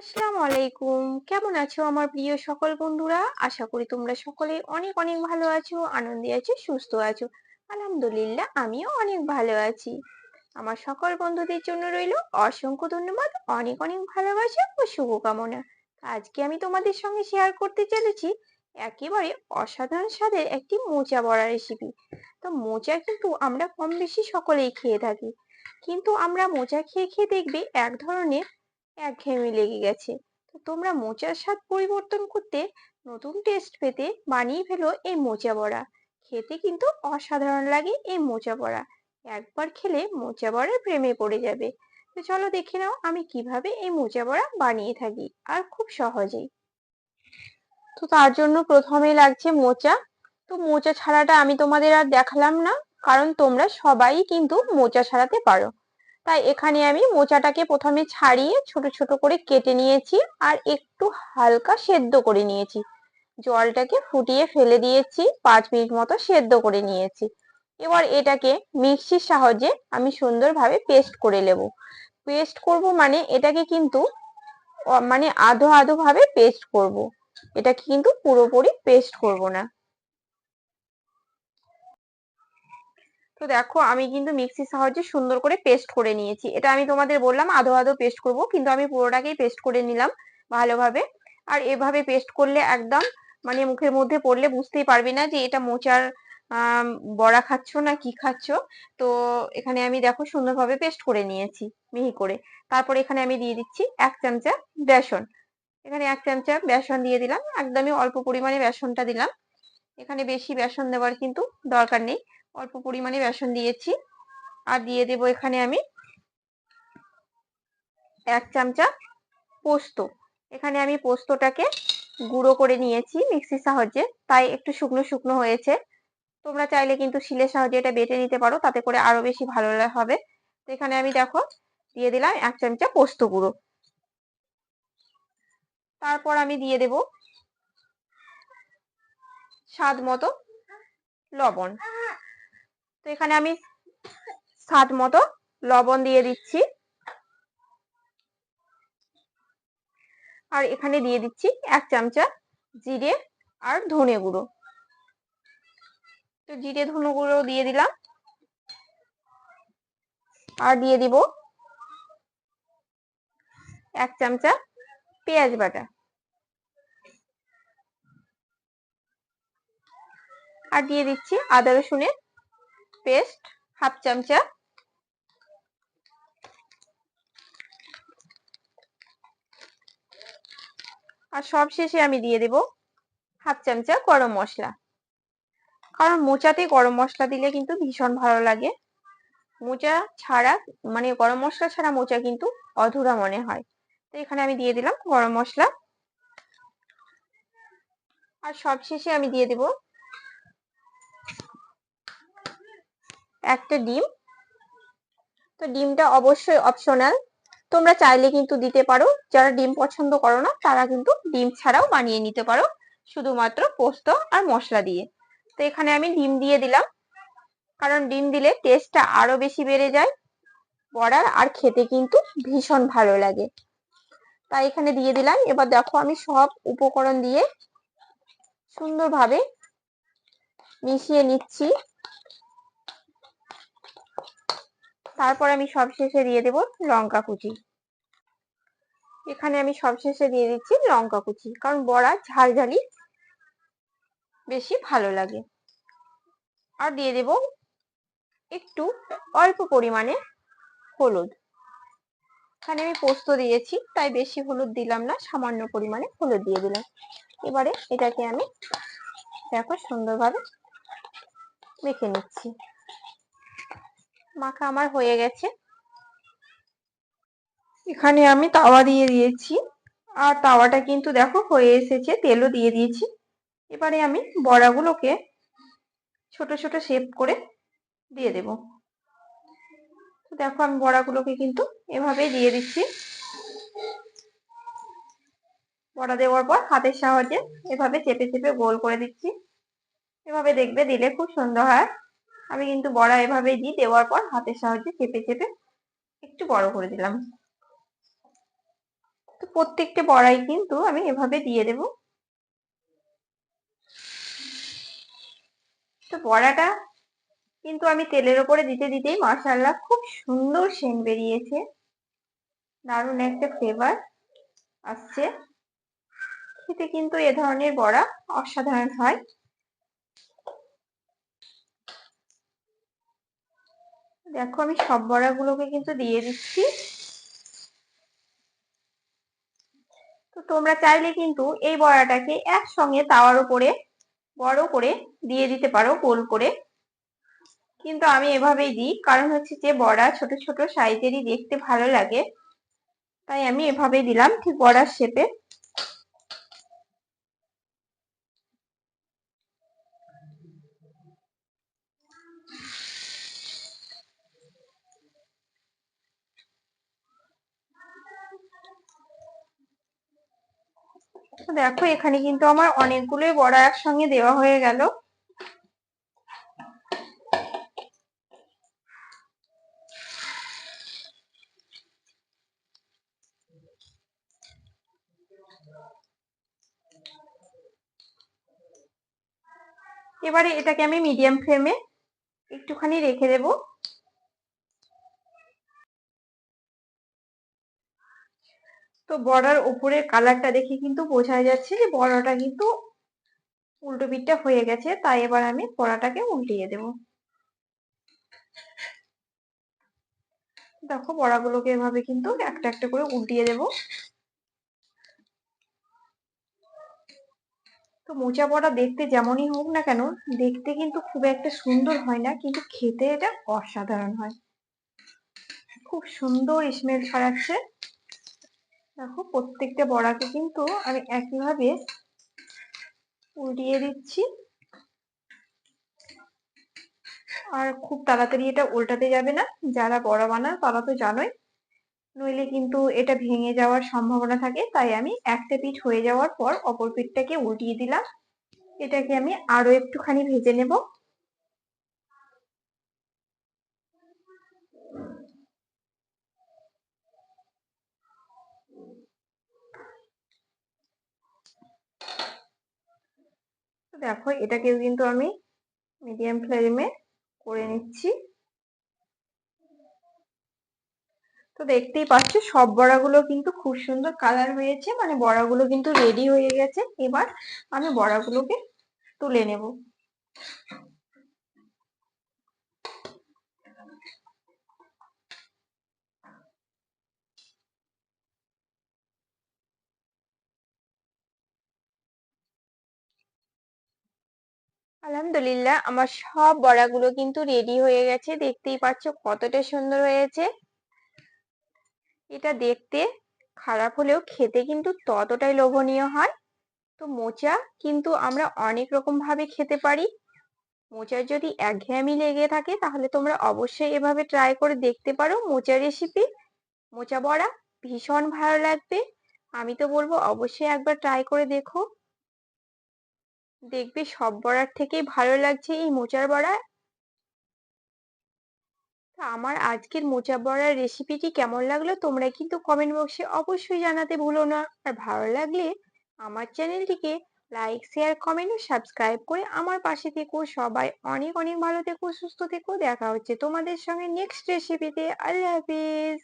আসসালামু আলাইকুম। কেমন আছো আমার প্রিয় সকল বন্ধুরা? আশা করি তোমরা সকলে অনেক অনেক ভালো আছো, আনন্দে আছো, সুস্থ আছো। আলহামদুলিল্লাহ, আমিও অনেক ভালো আছি। আমার সকল বন্ধুদের জন্য রইল অসংখ্য ধন্যবাদ, অনেক অনেক ভালোবাসা ও শুভকামনা। আজকে আমি তোমাদের সঙ্গে শেয়ার করতে চলেছি একেবারে অসাধারণ স্বাদের একটি মোচা বড়া রেসিপি তো মোচা কিন্তু আমরা কম বেশি সকলেই খেয়ে থাকি। কিন্তু আমরা মোচা খেয়ে খেয়ে দেখবে এক ধরনের একঘেয়েমি লেগে গেছে। তো তোমরা মোচার স্বাদ পরিবর্তন করতে নতুন টেস্ট পেতে বানিয়ে ফেলো এই মোচা বড়া। খেতে কিন্তু অসাধারণ লাগে এই মোচা বড়া। একবার খেলে মোচা বড়ার প্রেমে পড়ে যাবে। তো চলো দেখে নাও আমি কীভাবে এই মোচা বড়া বানিয়ে থাকি আর খুব সহজেই। তো তার জন্য প্রথমে লাগছে মোচা। তো মোচা ছাড়াটা আমি তোমাদের আর দেখালাম না, কারণ তোমরা সবাই কিন্তু মোচা ছাড়াতে পারো। তাই এখানে আমি মোচাটাকে প্রথমে ছাড়িয়ে ছোট ছোট করে কেটে নিয়েছি আর একটু হালকা সেদ্ধ করে নিয়েছি। জলটাকে ফুটিয়ে ফেলে দিয়েছি, পাঁচ মিনিট মতো সেদ্ধ করে নিয়েছি। এবার এটাকে মিক্সির সাহায্যে আমি সুন্দরভাবে পেস্ট করে নেব। পেস্ট করব মানে এটাকে কিন্তু মানে আধো আধো ভাবে পেস্ট করব। এটাকে কিন্তু পুরোপুরি পেস্ট করব না। তো দেখো, আমি কিন্তু মিক্সির সাহায্যে সুন্দর করে পেস্ট করে নিয়েছি। এটা আমি তোমাদের বললাম আধো আধো পেস্ট করব, কিন্তু আমি পুরোটাকেই পেস্ট করে নিলাম ভালোভাবে। আর এভাবে পেস্ট করলে একদম মানে মুখের মধ্যে পড়লে বুঝতেই পারবি না যে এটা মোচার বড়া খাচ্ছ না কি খাচ্ছ। তো এখানে আমি দেখো সুন্দরভাবে পেস্ট করে নিয়েছি, মিহি করে। তারপর এখানে আমি দিয়ে দিচ্ছি এক চামচা বেসন। এখানে এক চামচা বেসন দিয়ে দিলাম, একদমই অল্প পরিমাণে বেসনটা দিলাম। এখানে বেশি বেসন দেওয়ার কিন্তু দরকার নেই। অল্প পরিমাণে বেসন দিয়েছি। আর দিয়ে দেব এখানে আমি এক চামচা পোস্ত। এখানে আমি পোস্তটাকে গুঁড়ো করে নিয়েছি মিক্সির সাহায্যে। তাই একটু শুকনো শুকনো হয়েছে। তোমরা চাইলে কিন্তু শিলের সাহায্যে এটা বেটে নিতে পারো, তাতে করে আরও বেশি ভালো হবে। তো এখানে আমি দেখো, দিয়ে দিলাম এক চামচা পোস্ত গুঁড়ো। তারপর আমি দিয়ে দেব স্বাদ মতো লবণ। তো এখানে আমি স্বাদ মতো লবণ দিয়ে দিচ্ছি। আর এখানে দিয়ে দিচ্ছি এক চামচা জিরে আর ধনে গুঁড়ো। তো জিরে, ধনে গুঁড়ো দিয়ে দিলাম। আর দিয়ে দিব এক চামচা পেঁয়াজ বাটা। আর দিয়ে দিচ্ছি আদা রসুনের পেস্ট, হাফ চামচা। আর সব শেষে আমি দিয়ে দেব হাফ চামচা গরম মশলা। কারণ মোচাতে গরম মশলা দিলে কিন্তু ভীষণ ভালো লাগে। মোচা ছাড়া মানে গরম মশলা ছাড়া মোচা কিন্তু অধুরা মনে হয়। তো এখানে আমি দিয়ে দিলাম গরম মশলা। আর সব শেষে আমি দিয়ে দেব একটা ডিম। তো ডিমটা অবশ্যই অপশনাল তোমরা চাইলে কিন্তু দিতে পারো। যারা ডিম পছন্দ করো না, তারা কিন্তু ডিম ছাড়াও বানিয়ে নিতে পারো। শুধুমাত্র পোস্ত আর মশলা দিয়ে। তো এখানে আমি ডিম দিয়ে দিলাম। কারণ ডিম দিলে টেস্টটা আরও বেশি বেড়ে যায়। বড়ার আর খেতে কিন্তু ভীষণ ভালো লাগে। তাই এখানে দিয়ে দিলাম। এবার দেখো আমি সব উপকরণ দিয়ে সুন্দরভাবে মিশিয়ে নিচ্ছি। তারপর আমি সবশেষে দিয়ে দেব লঙ্কা কুচি। এখানে আমি সবশেষে দিয়ে দিচ্ছি লঙ্কা কুচি, কারণ বড়া ঝালঝালি বেশি ভালো লাগে। আর দিয়ে দেব একটু অল্প পরিমাণে হলুদ। এখানে আমি পোস্ত দিয়েছি, তাই বেশি হলুদ দিলাম না, সামান্য পরিমাণে হলুদ দিয়ে দিলাম। এবারে এটাকে আমি দেখো সুন্দরভাবে মেখে নিচ্ছি। মাখা আমার হয়ে গেছে। এখানে আমি তাওয়া দিয়ে দিয়েছি। আর তাওয়াটা কিন্তু দেখো হয়ে এসেছে, তেলও দিয়ে দিয়েছি। এবারে আমি বড়াগুলোকে ছোট ছোট শেপ করে দিয়ে দেব। দেখো আমি বড়াগুলোকে কিন্তু এভাবে দিয়ে দিচ্ছি। বড়া দেওয়ার পর হাতের সাহায্যে এভাবে চেপে চেপে গোল করে দিচ্ছি। এভাবে দেখবে দিলে খুব সুন্দর হয়। আমি কিন্তু বড়া এভাবে দিই, দেওয়ার পর হাতের সাহায্যে চেপে চেপে একটু বড় করে দিলাম। তো প্রত্যেকটা বড়াই কিন্তু আমি এভাবে দিয়ে দেব। তো বড়াটা কিন্তু আমি তেলের ওপরে দিতে দিতেই মাশাআল্লাহ খুব সুন্দর সেন বেরিয়েছে। দারুণ একটা ফ্লেভার আসছে। খেতে কিন্তু এ ধরনের বড়া অসাধারণ হয়। দেখো আমি সব বড়াগুলোকে কিন্তু দিয়ে দিচ্ছি। তো তোমরা চাইলে কিন্তু এই বড়াটাকে একসঙ্গে তাওয়ার উপরে বড় করে দিয়ে দিতে পারো, গোল করে। কিন্তু আমি এভাবেই দিই, কারণ হচ্ছে যে বড়া ছোট ছোট সাইজেরই দেখতে ভালো লাগে। তাই আমি এভাবেই দিলাম, ঠিক বড়ার শেপে দেখো, এখানে কিন্তু আমার অনেকগুলোই বড়া একসঙ্গে দেওয়া হয়ে গেল। এবারে এটাকে আমি মিডিয়াম ফ্লেমে একটুখানি রেখে দেব। তো বড়ার উপরের কালারটা দেখে কিন্তু বোঝা যাচ্ছে যে বড়াটা কিন্তু উল্টো পিঠটা হয়ে গেছে, তাই এবার আমি বড়াটাকে উল্টিয়ে দেব। দেখো বড়াগুলোকে এভাবে কিন্তু একটা একটা করে উল্টিয়ে দেব। তো মোচা বড়া দেখতে যেমনই হোক না কেন, দেখতে কিন্তু খুব একটা সুন্দর হয় না, কিন্তু খেতে এটা অসাধারণ হয়। খুব সুন্দর স্মেল ছড়াচ্ছে। দেখো, প্রত্যেকটা বড়াকে কিন্তু আমি একইভাবে উল্টিয়ে দিচ্ছি। আর খুব তাড়াতাড়ি এটা উল্টাতে যাবে না। যারা বড়া বানায় তারা তো জানোই। নইলে কিন্তু এটা ভেঙে যাওয়ার সম্ভাবনা থাকে। তাই আমি একটা পিঠ হয়ে যাওয়ার পর অপর পিঠটাকে উল্টিয়ে দিলাম। এটাকে আমি আরও একটুখানি ভেজে নেব। দেখো এটাকেও কিন্তু আমি মিডিয়াম ফ্লেমে করে নিচ্ছি। তো দেখতেই পাচ্ছ, সব বড়াগুলো কিন্তু খুব সুন্দর কালার হয়েছে মানে বড়াগুলো কিন্তু রেডি হয়ে গেছে। এবার আমি বড়াগুলোকে তুলে নেব। আলহামদুলিল্লাহ, আমার সব বড়াগুলো কিন্তু রেডি হয়ে গেছে। দেখতেই পাচ্ছ কতটা সুন্দর হয়েছে। এটা দেখতে খারাপ হলেও খেতে কিন্তু ততটাই লোভনীয় হয়। তো মোচা কিন্তু আমরা অনেক রকম ভাবে খেতে পারি। মোচার যদি একঘেয়েমি লেগে থাকে তাহলে তোমরা অবশ্যই এভাবে ট্রাই করে দেখতে পারো মোচা রেসিপি মোচা বড়া ভীষণ ভালো লাগবে। আমি তো বলব অবশ্যই একবার ট্রাই করে দেখো। দেখবে সব বড়ার থেকেই ভালো লাগছে এই মোচার বড়া। আমার আজকের মোচা বড়ার রেসিপিটি কেমন লাগল তোমরা কিন্তু কমেন্ট বক্সে অবশ্যই জানাতে ভুলো না। আর ভালো লাগলে আমার চ্যানেলটিকে লাইক শেয়ার কমেন্ট ও সাবস্ক্রাইব করে আমার পাশে থেকো। সবাই অনেক অনেক ভালো থেকো, সুস্থ থেকো। দেখা হচ্ছে তোমাদের সঙ্গে নেক্সট রেসিপিতে আল্লাহ হাফিজ।